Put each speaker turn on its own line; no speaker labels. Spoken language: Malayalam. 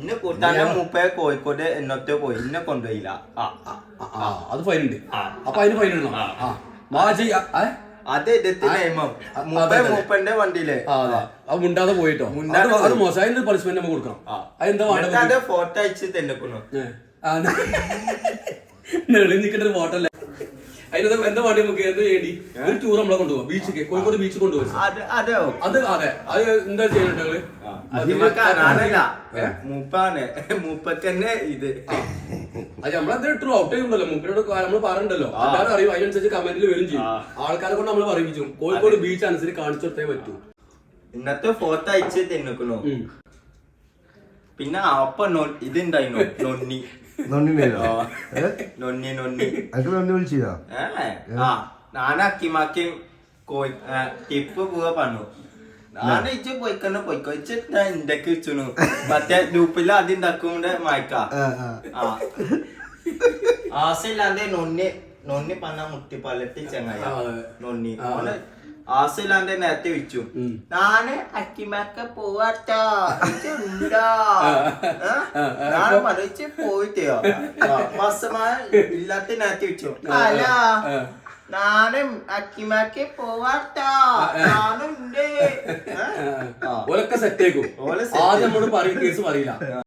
ഇന്നെ കൂട്ടാനെ മൂപ്പയെ കോഴിക്കോട് എന്നൊക്കെ പോയി ഇന്നെ കൊണ്ടുപോയില്ല.
അത് ഫൈൻ ഉണ്ട്. അപ്പൊ അതിന് ഫൈൻ ഇടണം. മാജി?
നിയമം മൂപ്പ. മൂപ്പന്റെ
വണ്ടിയിൽ. അത്. മുണ്ടാതെ പോയിട്ടോ. അത്. മോശം. അതിന്റെ പണിഷ്മെന്റ് നമുക്ക് കൊടുക്കണം. അതെന്താ
ഫോട്ടോ അയച്ച് തന്നെ
നെളിഞ്ഞിക്കണ്ട ഒരു ഫോട്ടല്ലേ അതിന് എന്താ വേണ്ടി നമുക്ക്? എന്ത് ചെയ്യേണ്ടി? ഒരു ടൂർ നമ്മളെ കൊണ്ടുപോകും ബീച്ച് കോഴിക്കോട് ബീച്ച് കൊണ്ടുപോകും
അത് അതെ.
അത് അതെ. അത് എന്താ ചെയ്യണ്ടത്
ഞാനല്ല മൂപ്പാണ്. മൂപ്പക്ക് തന്നെ ഇത്.
അത് നമ്മളെന്താ ട്രൂ ഔട്ട് ചെയ്യുന്നുണ്ടല്ലോ. മുമ്പിനോട് നമ്മൾ പറഞ്ഞിട്ടുണ്ടല്ലോ. എല്ലാവരും അറിയും. അതിനനുസരിച്ച് കമന്റിൽ വരും ചെയ്യും. ആൾക്കാരെ കൊണ്ട് നമ്മൾ പറയിപ്പിച്ചു. കോഴിക്കോട് ബീച്ച് അനുസരിച്ച് കാണിച്ചു കൊടുത്തേ പറ്റൂ.
ഇന്നത്തെ ഫോട്ടോ അയച്ച് തിന്നിക്കണോ. പിന്നെ അപ്പൊ ഇത് ഇതുണ്ടായിരുന്നു നൊന്നി.
നൊന്നിനോ
ആ. നൊന്നി നൊന്നി
അനക്ക് നൊന്നി വിളിച്ചില്ല
ഏ? ആ ഞാൻ കോയി ആ, ടിപ്പ് പോവാ പറഞ്ഞു. ഞാൻ ഇച്ച് പോയിക്കന്നെ പോയിക്കോ. ഇച്ച് ഞാൻ ഇന്ത്യയ്ക്ക് വെച്ചു മറ്റേ ഗ്രൂപ്പിൽ ആദ്യം ഉണ്ടാക്കുമ്പോ മായ്ക്ക ആ ആസില്ലാണ്ട് നൊന്നി നൊന്നി പറഞ്ഞ മുട്ടിപ്പാലത്തി ചങ്ങായ.
ആ, അതെ.
നൊന്നി.
ആ,
ഓന് ആസില്ലാണ്ട് നേരത്തെ വെച്ചു. ഞാൻ അക്കിമാക്ക പോവാട്ടോ. ഉണ്ടോ? ഞാൻ മറിച്ച് പോയിട്ടോ മാസമായ ഇല്ലാത്ത നേരത്തെ വെച്ചു. അല്ല. ഞാനും അക്കിമാക്കി പോവാട്ടോ. ഉണ്ട്
ഓലൊക്കെ സെറ്റ് ആയിക്കും? ആദ്യം നമ്മളോട് പറയും കേസ് പറയില്ല.